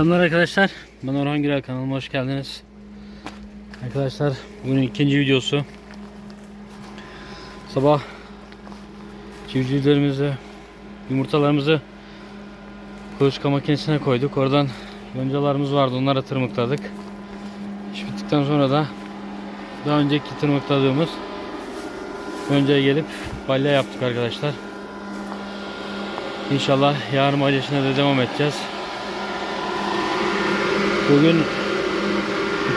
Selamlar arkadaşlar. Ben Orhan Gürel kanalıma hoş geldiniz. Arkadaşlar bugün ikinci videosu. Sabah civcivlerimizi, yumurtalarımızı kuluçka makinesine koyduk. Oradan yoncalarımız vardı. Onları tırmıkladık. İş bittikten sonra da daha önceki tırmıkladığımız yoncaya gelip balya yaptık arkadaşlar. İnşallah yarın balyasına da devam edeceğiz. Bugün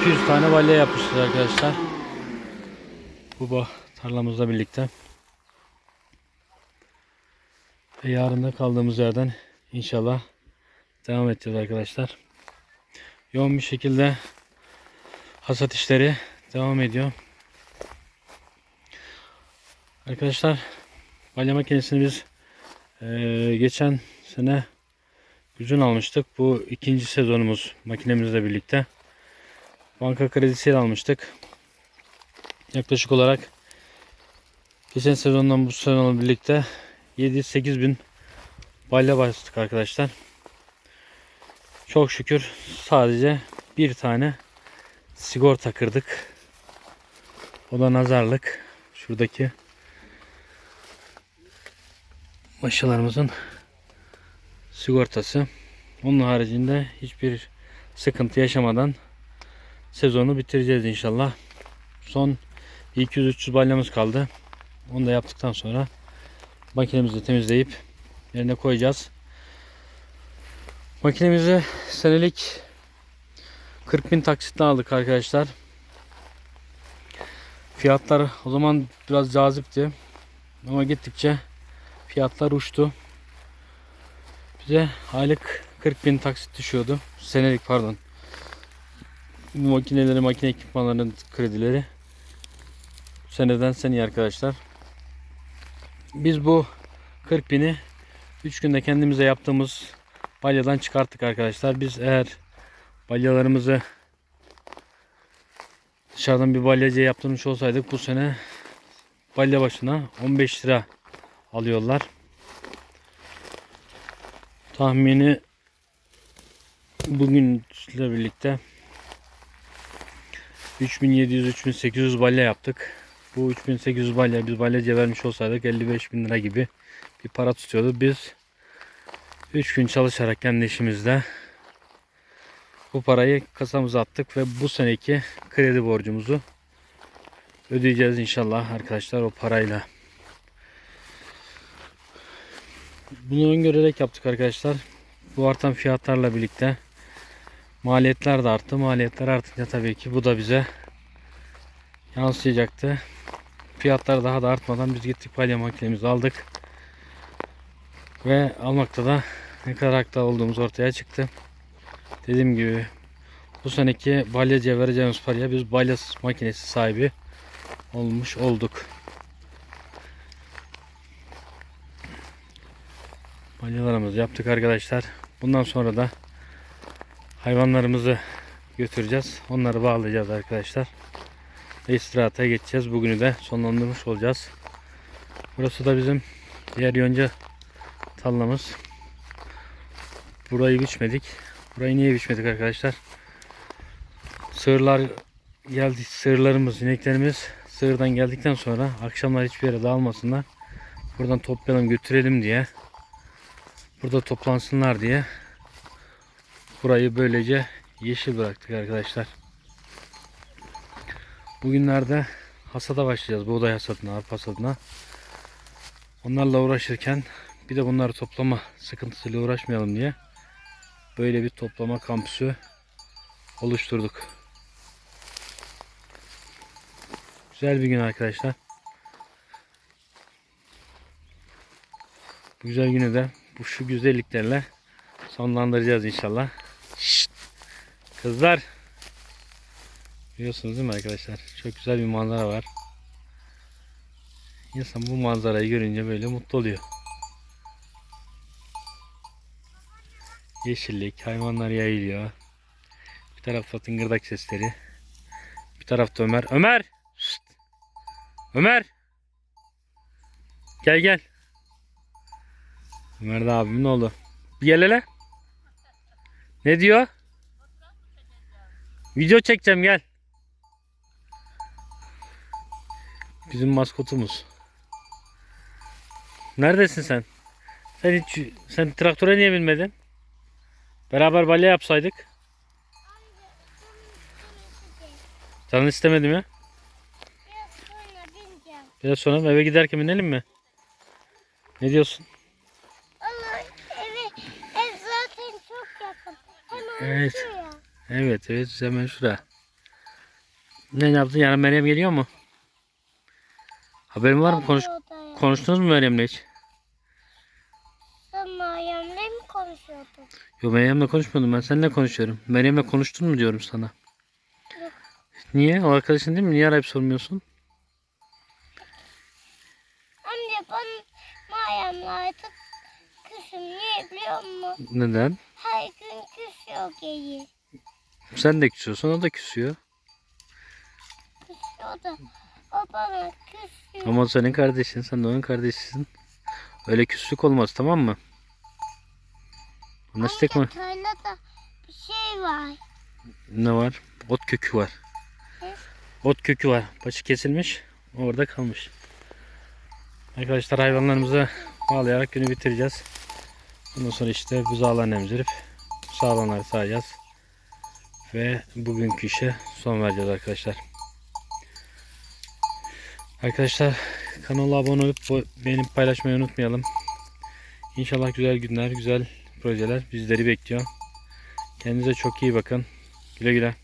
200 tane balya yapmışız arkadaşlar. Bu bah tarlamızla birlikte. Ve yarın da kaldığımız yerden inşallah devam edeceğiz arkadaşlar. Yoğun bir şekilde hasat işleri devam ediyor. Arkadaşlar balya makinesini biz eee, geçen sene Gücün almıştık. Bu ikinci sezonumuz makinemizle birlikte. Banka kredisiyle almıştık. Yaklaşık olarak geçen sezondan bu sezonla birlikte 7-8 bin balya bastık arkadaşlar. Çok şükür sadece bir tane sigorta kırdık. O da nazarlık. Şuradaki maşalarımızın sigortası. Onun haricinde hiçbir sıkıntı yaşamadan sezonu bitireceğiz inşallah. Son 200-300 balyamız kaldı. Onu da yaptıktan sonra makinemizi temizleyip yerine koyacağız. Makinemizi senelik 40 bin taksitle aldık arkadaşlar. Fiyatlar o zaman biraz cazipti. Ama gittikçe fiyatlar uçtu. Bize aylık 40 bin taksit düşüyordu. Senelik pardon. Makineleri, makine ekipmanlarının kredileri. Seneden seneye arkadaşlar. Biz bu 40 bini 3 günde kendimize yaptığımız balyadan çıkarttık arkadaşlar. Biz eğer balyalarımızı dışarıdan bir balyacıya yaptırmış olsaydık bu sene balya başına 15 lira alıyorlar. Tahmini bugünle birlikte 3700-3800 balya yaptık. Bu 3800 balya biz balyacıya vermiş olsaydık 55 bin lira gibi bir para tutuyordu. Biz 3 gün çalışarak kendi işimizde bu parayı kasamıza attık ve bu seneki kredi borcumuzu ödeyeceğiz inşallah arkadaşlar o parayla. Bunu öngörerek yaptık arkadaşlar. Bu artan fiyatlarla birlikte maliyetler de arttı. Maliyetler artınca tabii ki bu da bize yansıyacaktı. Fiyatlar daha da artmadan biz gittik palya makinemizi aldık. Ve almakta da ne kadar haklı olduğumuz ortaya çıktı. Dediğim gibi bu seneki balyacıya vereceğimiz paraya biz balya makinesi sahibi olmuş olduk. Balyalarımızı yaptık arkadaşlar. Bundan sonra da hayvanlarımızı götüreceğiz. Onları bağlayacağız arkadaşlar. Ve geçeceğiz. Bugünü de sonlandırmış olacağız. Burası da bizim diğer yonca tallamız. Burayı biçmedik. Burayı niye biçmedik arkadaşlar? Sığırlar geldi. Sığırlarımız, ineklerimiz sığırdan geldikten sonra akşamlar hiçbir yere dağılmasınlar. Buradan toplayalım götürelim diye burada toplansınlar diye burayı böylece yeşil bıraktık arkadaşlar. Bugünlerde hasada başlayacağız. Buğday hasadına, arpa hasadına. Onlarla uğraşırken bir de bunları toplama sıkıntısıyla uğraşmayalım diye böyle bir toplama kampüsü oluşturduk. Güzel bir gün arkadaşlar. Bu güzel günü de bu şu güzelliklerle sonlandıracağız inşallah. Şşt! Kızlar. Biliyorsunuz değil mi arkadaşlar? Çok güzel bir manzara var. İnsan bu manzarayı görünce böyle mutlu oluyor. Yeşillik, hayvanlar yayılıyor. Bir tarafta tıngırdak sesleri. Bir tarafta Ömer. Ömer! Şşt! Ömer! Gel gel. Ömer de abimin oğlu. Bir gel hele. Ne diyor? Video çekeceğim gel. Bizim maskotumuz. Neredesin sen? Sen hiç sen traktöre niye binmedin? Beraber balya yapsaydık. Canın istemedim ya. Biraz sonra bineceğim. Biraz sonra eve giderken binelim mi? Ne diyorsun? Ama evi, ev zaten çok yakın. Hemen Evet. Evet evet hemen şura. Ne yaptın? Yarın Meryem geliyor mu? Haberin var mı? Konuş konuştunuz mu Meryem'le hiç? Sen Meryem'le mi konuşuyordun? Yo Meryem'le konuşmadım ben. Seninle konuşuyorum. Meryem'le konuştun mu diyorum sana. Yok. Niye? O arkadaşın değil mi? Niye arayıp sormuyorsun? Anne ben Meryem'le artık küsüm. Niye biliyor musun? Neden? Gün küsüyor geyi. Sen de küsüyorsun. O da küsüyor. Küsüyor da o bana küsüyor. Ama o senin kardeşin. Sen de onun kardeşisin. Öyle küslük olmaz tamam mı? Anlaştık mı? Tarlada bir şey var. Ne var? Ot kökü var. Hı? Ot kökü var. Başı kesilmiş. Orada kalmış. Arkadaşlar hayvanlarımızı bağlayarak günü bitireceğiz. Ondan sonra işte buzağlarını emzirip sağlamları sağacağız. Ve bugünkü işe son vereceğiz arkadaşlar. Arkadaşlar kanala abone olup beğenip paylaşmayı unutmayalım. İnşallah güzel günler, güzel projeler bizleri bekliyor. Kendinize çok iyi bakın. Güle güle.